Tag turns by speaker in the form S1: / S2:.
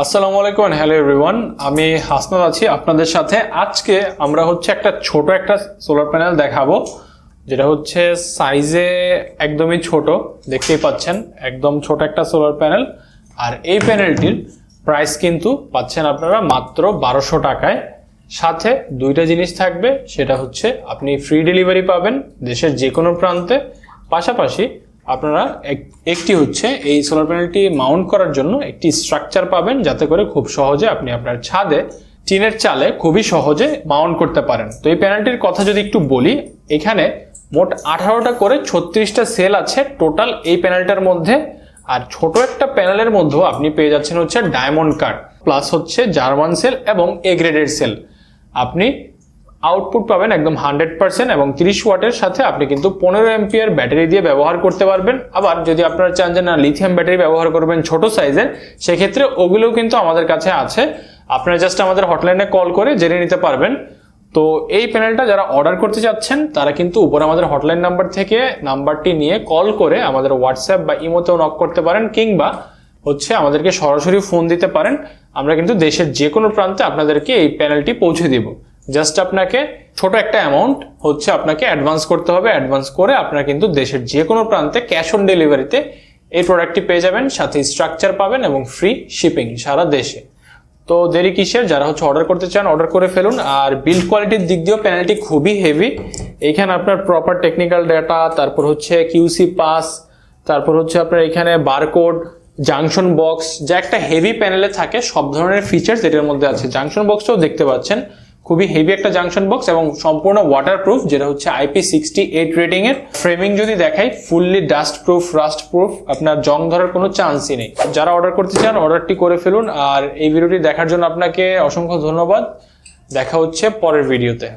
S1: আসসালামু আলাইকুম hello everyone আমি হাসনাদ আছি আপনাদের সাথে। আজকে আমরা হচ্ছে একটা ছোট একটা সোলার প্যানেল দেখাবো, যেটা হচ্ছে সাইজে একদমই ছোট, দেখতেই পাচ্ছেন, একদম ছোট একটা সোলার প্যানেল আর এই প্যানেলটির প্রাইস কিন্তু পাচ্ছেন আপনারা মাত্র বারোশো টাকায়। সাথে দুইটা জিনিস থাকবে, সেটা হচ্ছে আপনি ফ্রি ডেলিভারি পাবেন দেশের যে কোনো প্রান্তে। পাশাপাশি আপনারা এক- একটি হচ্ছে এই সোলার প্যানেলটি মাউন্ট করার জন্য একটি স্ট্রাকচার পাবেন যাতে করে খুব সহজে আপনি আপনার ছাদে, টিনের চালে খুবই সহজে মাউন্ট করতে পারেন। তো এই প্যানেলটির কথা যদি একটু বলি, এখানে মোট আঠারোটা করে ছত্রিশটা সেল আছে টোটাল এই প্যানেলটার মধ্যে। আর ছোট একটা প্যানেলের মধ্যেও আপনি পেয়ে যাচ্ছেন হচ্ছে ডায়মন্ড কার্ড প্লাস হচ্ছে জার্মান সেল এবং এ সেল আপনি আউটপুট পাবেন একদম হান্ড্রেড পার্সেন্ট এবং তিরিশ ওয়াটের সাথে আপনি কিন্তু পনেরো এমপিয়ার ব্যাটারি দিয়ে ব্যবহার করতে পারবেন। আবার যদি আপনারা চান যে না লিথিয়াম ব্যাটারি ব্যবহার করবেন ছোট সাইজের সেক্ষেত্রে ওগুলোও কিন্তু আমাদের কাছে আছে। আপনারা জাস্ট আমাদের হটলাইনে কল করে জেনে নিতে পারবেন। তো এই প্যানেলটা যারা অর্ডার করতে চাচ্ছেন, তারা কিন্তু উপরে আমাদের হটলাইন নাম্বার থেকে নাম্বারটি নিয়ে কল করে আমাদের হোয়াটসঅ্যাপ বা ইমোতেও নক করতে পারেন কিংবা হচ্ছে আমাদেরকে সরাসরি ফোন দিতে পারেন। আমরা কিন্তু দেশের যে কোনো প্রান্তে আপনাদেরকে এই প্যানেলটি পৌঁছে দিব। জাস্ট আপনাকে ছোট একটা অ্যামাউন্ট হচ্ছে আপনাকে অ্যাডভান্স করতে হবে। অ্যাডভান্স করে আপনারা কিন্তু দেশের যে কোনো প্রান্তে ক্যাশ অন ডেলিভারিতে এই প্রোডাক্টটি পেয়ে যাবেন। সাথে স্ট্রাকচার পাবেন এবং ফ্রি শিপিং সারা দেশে। তো দেরি কিসের? যারা হচ্ছে অর্ডার করতে চান অর্ডার করে ফেলুন। আর বিল্ড কোয়ালিটির দিক দিয়েও প্যানেলটি খুবই হেভি এখানে আপনার প্রপার টেকনিক্যাল ডেটা তারপর হচ্ছে কিউসি পাস তারপর হচ্ছে আপনার এখানে বারকোড জাংশন বক্স যা একটা হেভি প্যানেলে থাকে, সব ধরনের ফিচার্স এটার মধ্যে আছে। জাংশন বক্সটাও দেখতে পাচ্ছেন। খুবই হেভি একটা জাংশন বক্স এবং সম্পূর্ণ ওয়াটার প্রুফ যেটা হচ্ছে আইপি সিক্সটি এইট রেটিং এর। ফ্রেমিং যদি দেখাই fully dust proof rust proof আপনার জং ধরার কোনো চান্সই নেই। যারা অর্ডার করতে চান অর্ডারটি করে ফেলুন। আর এই ভিডিওটি দেখার জন্য আপনাকে অসংখ্য ধন্যবাদ। দেখা হচ্ছে পরের ভিডিওতে